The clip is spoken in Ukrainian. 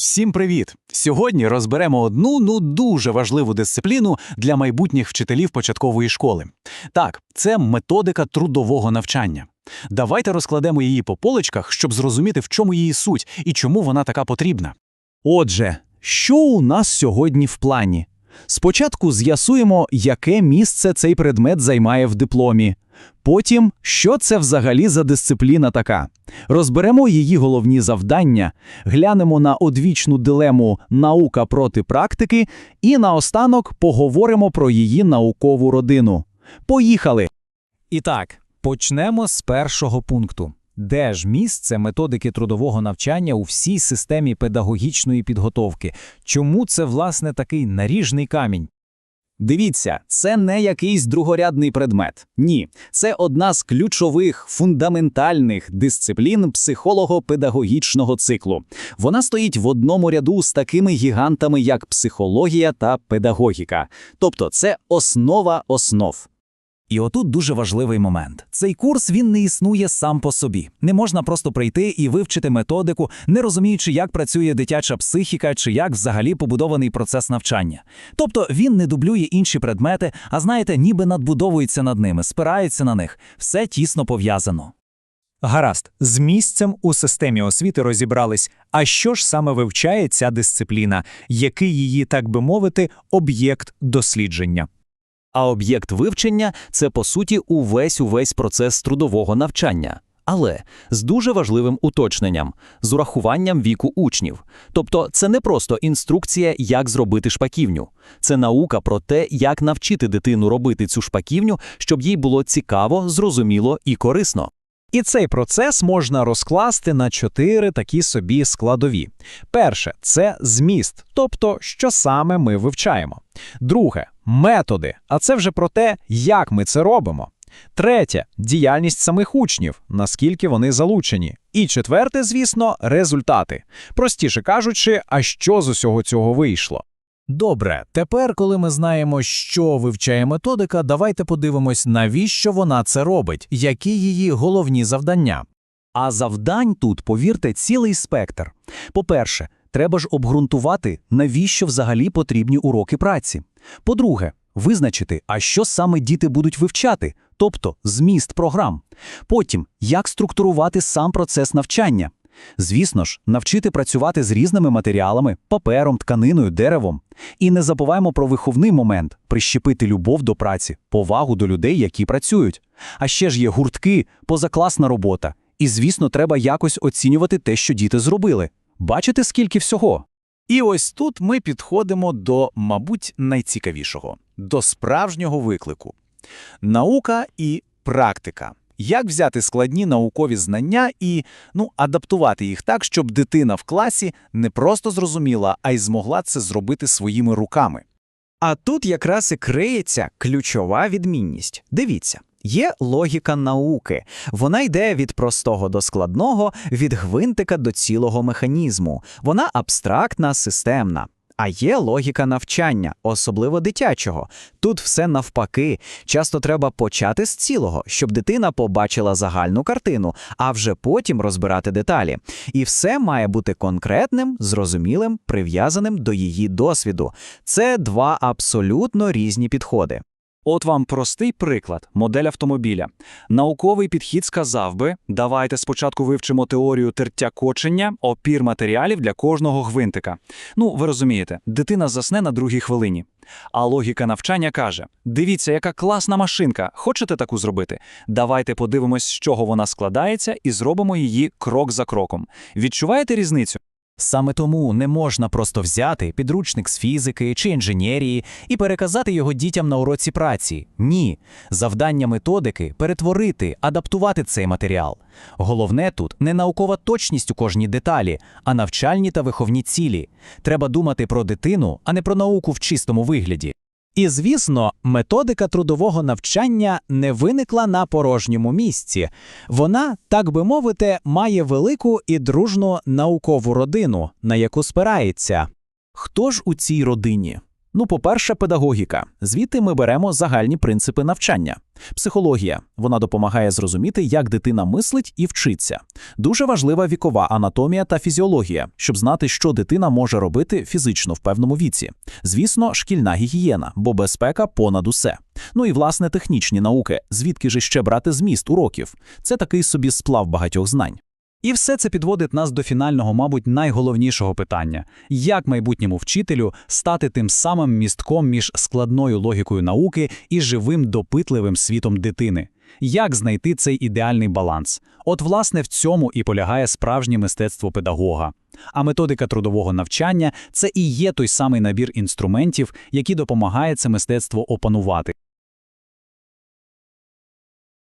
Всім привіт! Сьогодні розберемо одну ну дуже важливу дисципліну для майбутніх вчителів початкової школи. Так, це методика трудового навчання. Давайте розкладемо її по поличках, щоб зрозуміти, в чому її суть і чому вона така потрібна. Отже, що у нас сьогодні в плані? Спочатку з'ясуємо, яке місце цей предмет займає в дипломі. Потім, що це взагалі за дисципліна така. Розберемо її головні завдання, глянемо на одвічну дилему наука проти практики і наостанок поговоримо про її наукову родину. Поїхали! І так, почнемо з першого пункту. Де ж місце методики трудового навчання у всій системі педагогічної підготовки? Чому це, власне, такий наріжний камінь? Дивіться, це не якийсь другорядний предмет. Ні, це одна з ключових фундаментальних дисциплін психолого-педагогічного циклу. Вона стоїть в одному ряду з такими гігантами, як психологія та педагогіка. Тобто, це основа основ. І отут дуже важливий момент. Цей курс він не існує сам по собі. Не можна просто прийти і вивчити методику, не розуміючи, як працює дитяча психіка чи як взагалі побудований процес навчання. Тобто він не дублює інші предмети, а знаєте, ніби надбудовується над ними, спирається на них. Все тісно пов'язано. Гаразд, з місцем у системі освіти розібрались. А що ж саме вивчає ця дисципліна, який її, так би мовити, об'єкт дослідження? А об'єкт вивчення це по суті увесь увесь процес трудового навчання. Але з дуже важливим уточненням з урахуванням віку учнів. Тобто, це не просто інструкція, як зробити шпаківню, це наука про те, як навчити дитину робити цю шпаківню, щоб їй було цікаво, зрозуміло і корисно. І цей процес можна розкласти на чотири такі собі складові. Перше це зміст, тобто, що саме ми вивчаємо. Друге методи, а це вже про те, як ми це робимо. Третє діяльність самих учнів, наскільки вони залучені. І четверте, звісно, результати. Простіше кажучи, а що з усього цього вийшло. Добре, тепер, коли ми знаємо, що вивчає методика, давайте подивимось, навіщо вона це робить, які її головні завдання. А завдань тут, повірте, цілий спектр. По-перше, треба ж обґрунтувати, навіщо взагалі потрібні уроки праці. По-друге, визначити, а що саме діти будуть вивчати, тобто зміст програм. Потім, як структурувати сам процес навчання. Звісно ж, навчити працювати з різними матеріалами, папером, тканиною, деревом. І не забуваємо про виховний момент прищепити любов до праці, повагу до людей, які працюють. А ще ж є гуртки, позакласна робота. І, звісно, треба якось оцінювати те, що діти зробили. Бачите, скільки всього? І ось тут ми підходимо до, мабуть, найцікавішого до справжнього виклику: наука і практика. Як взяти складні наукові знання і ну, адаптувати їх так, щоб дитина в класі не просто зрозуміла, а й змогла це зробити своїми руками. А тут якраз і криється ключова відмінність. Дивіться, є логіка науки. Вона йде від простого до складного, від гвинтика до цілого механізму. Вона абстрактна, системна. А є логіка навчання, особливо дитячого. Тут все навпаки. Часто треба почати з цілого, щоб дитина побачила загальну картину, а вже потім розбирати деталі. І все має бути конкретним, зрозумілим, прив'язаним до її досвіду. Це два абсолютно різні підходи. От вам простий приклад модель автомобіля. Науковий підхід сказав би: давайте спочатку вивчимо теорію тертя кочення, опір матеріалів для кожного гвинтика. Ну, ви розумієте, дитина засне на другій хвилині. А логіка навчання каже: дивіться, яка класна машинка. Хочете таку зробити? Давайте подивимось, з чого вона складається, і зробимо її крок за кроком. Відчуваєте різницю? Саме тому не можна просто взяти підручник з фізики чи інженерії і переказати його дітям на уроці праці. Ні. Завдання методики перетворити, адаптувати цей матеріал. Головне тут не наукова точність у кожній деталі, а навчальні та виховні цілі. Треба думати про дитину, а не про науку в чистому вигляді. І звісно, методика трудового навчання не виникла на порожньому місці. Вона, так би мовити, має велику і дружну наукову родину, на яку спирається. Хто ж у цій родині? Ну, по-перше, педагогіка. Звідти ми беремо загальні принципи навчання. Психологія. Вона допомагає зрозуміти, як дитина мислить і вчиться. Дуже важлива вікова анатомія та фізіологія, щоб знати, що дитина може робити фізично в певному віці. Звісно, шкільна гігієна, бо безпека понад усе. Ну і власне технічні науки, звідки же ще брати зміст уроків. Це такий собі сплав багатьох знань. І все це підводить нас до фінального, мабуть, найголовнішого питання: як майбутньому вчителю стати тим самим містком між складною логікою науки і живим допитливим світом дитини? Як знайти цей ідеальний баланс? От, власне, в цьому і полягає справжнє мистецтво педагога. А методика трудового навчання це і є той самий набір інструментів, які допомагає це мистецтво опанувати.